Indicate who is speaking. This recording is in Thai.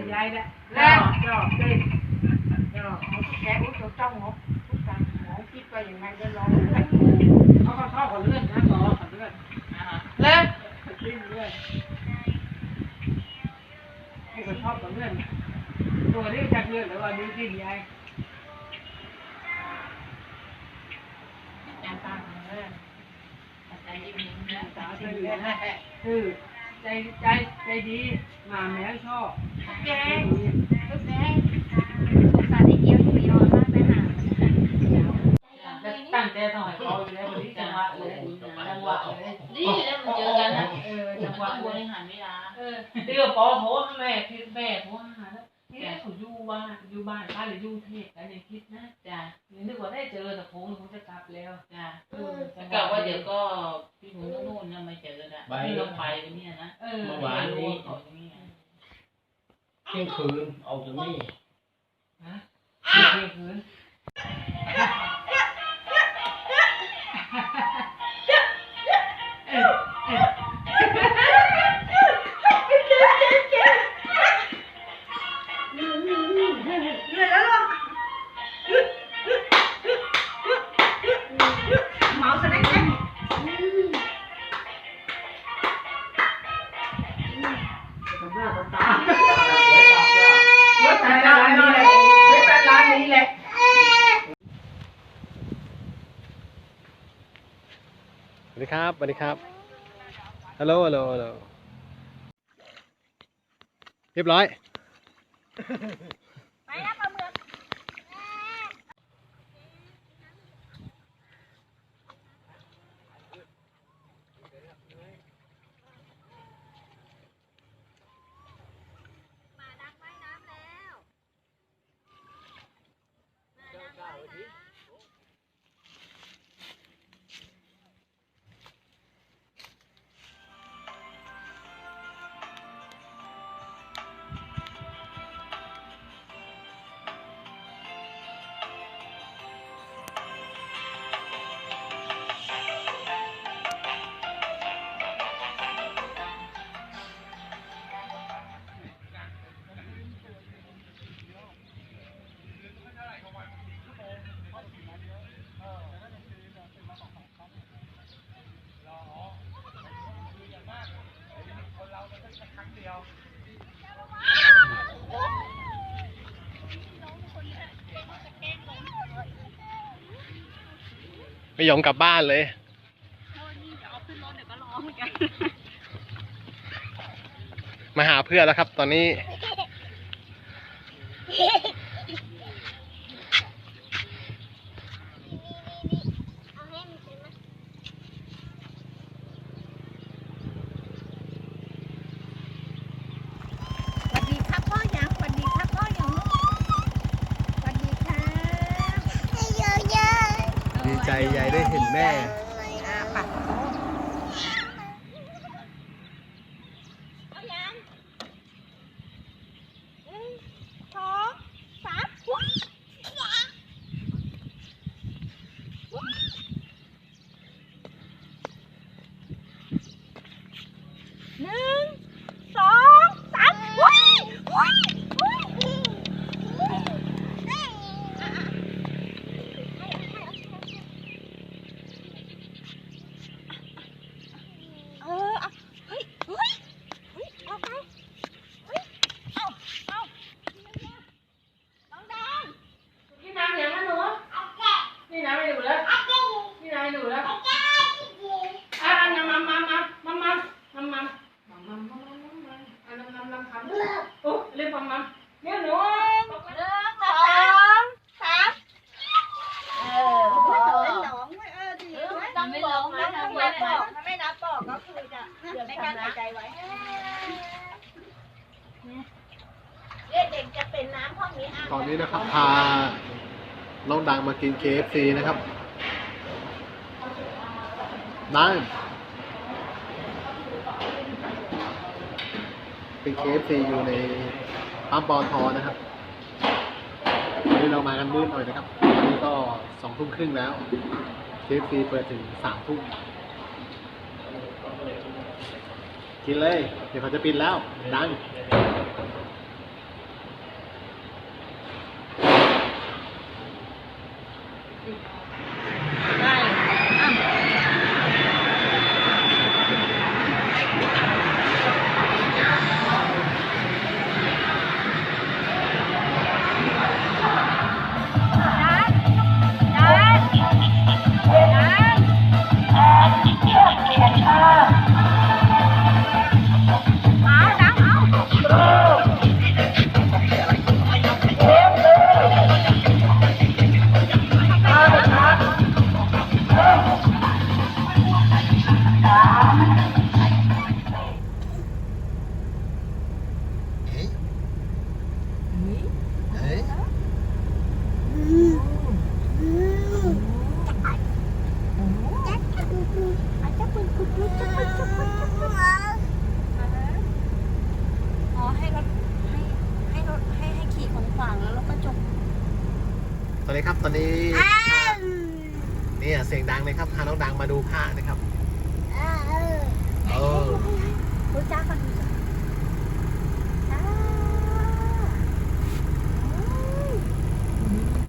Speaker 1: นยายแหละแล้วจอบเต้นจอบแกอุ้ยจ้องงบทุกการหมอคิดไปอย่างไรก็ร้องเขาก็ชอบคนเลื่อนนะต่อคนเลื่อนเล่นขึ้นเลื่อนให้คนชอบคนเลื่อนตัวนี้จะเลื่อนหรือว่านิ้วจิ้นยายตาตาเลื่อน
Speaker 2: ใจยิ้มยิ้มนะ
Speaker 1: ตาตื้อนะคือ ใจใจใจดีมาแม่ชอบแกงลูกแกง
Speaker 3: สงสารไอ้เกียวที่ไปนอนบ้านไปหา
Speaker 1: ตั้งใจต่อยเขาอยู่แล้ววันนี้จังหวะเลยจังหวะเลย
Speaker 2: ดีแล้วมันเจอกันนะ
Speaker 1: เออ
Speaker 2: จังหวะบ
Speaker 1: เลย
Speaker 2: ริหารเวลา
Speaker 1: เออเดี๋ยวปอโทรแม่คือแม่โทรหาแล้วนี่เขาอยู่บ้านอยู่บ้านบ้านหรืออยู่เทพกันในคิดนะ
Speaker 2: จ้ะ
Speaker 1: นึกว่าได้เจอแต่คงคงจะกลับแล้ว
Speaker 2: จ้ะ
Speaker 1: เออจังห
Speaker 2: กะ
Speaker 1: วะ
Speaker 2: ว่าเดี๋ยวก็พี่หนุ่ม อนะที่เราไปเนี่ยนะ
Speaker 1: เมื่
Speaker 2: อวานนี้เขาเนี่ย
Speaker 4: เที่ยงคืนออกจากนี่
Speaker 1: ฮะเที่ยงคืน กับหน้ากตา
Speaker 4: เฮ้ยจับจ้ะ
Speaker 1: รถแต่ร้านนี้แหละรถแต่ร้านนี้แหละ
Speaker 5: สวัสดีครับสวัสดีครับฮัลโหลฮัลโหลฮัลโหลเรียบร้อย
Speaker 3: ไม่
Speaker 5: ยอมกลับบ้านเลยมาหาเพื่อนแล้วครับ ตอนนี้
Speaker 3: สวัสดีครับพ่อยังสวัสดีครับพ่อยังสวัสดีครับเยอะเยอะ
Speaker 5: ดีใจ ยายได้เห็นแม่
Speaker 3: อ่าปัดพ่อยังหนึ่งสองสามว้าหนึ่งสองสามว้ยว้ยว้ยเออเอาเฮ้ยเฮ้ยเฮ้ยเอาไปเฮ้ยเอาเอาน้องแดง
Speaker 1: นี่น้ำยังนะหนูนี่น้ำไม่ดูแล้ว นี่น้ำไม่ดูแล้วอะน้ำมันมันมันมันมันมันมันมันมันมันมันมันอะน้ำน้ำน้ำคำโอ้เรียกมันมันเนี่ยหนู
Speaker 3: หนึ่งสองสามเออพอ
Speaker 6: หลงไม่เออดี
Speaker 3: ต้องบอกนะถ้าไม่บอกถ้าไม่นับบอกก็คือจะในการหายใจไว้เด็กๆจะเป็นน้ำห้องนี้อะ
Speaker 5: ตอนนี้นะครับพาน้องดังมากิน KFC นะครับ ดังเป็น KFC อยู่ในปั๊มปอทอนะครับวันนี้เรามากันมืดหน่อยนะครับตอนนี้ก็สองทุ่มครึ่งแล้ว KFC เปิดถึงสามทุ่มกินเลย เดี๋ยวเขาจะปิดแล้ว ดัง
Speaker 3: เล
Speaker 5: ยครับ ตอนนี้นี่เสียงดังเลยครับพาน้องดังมาดูพระนะครับ
Speaker 7: เออ
Speaker 5: เออรู้จั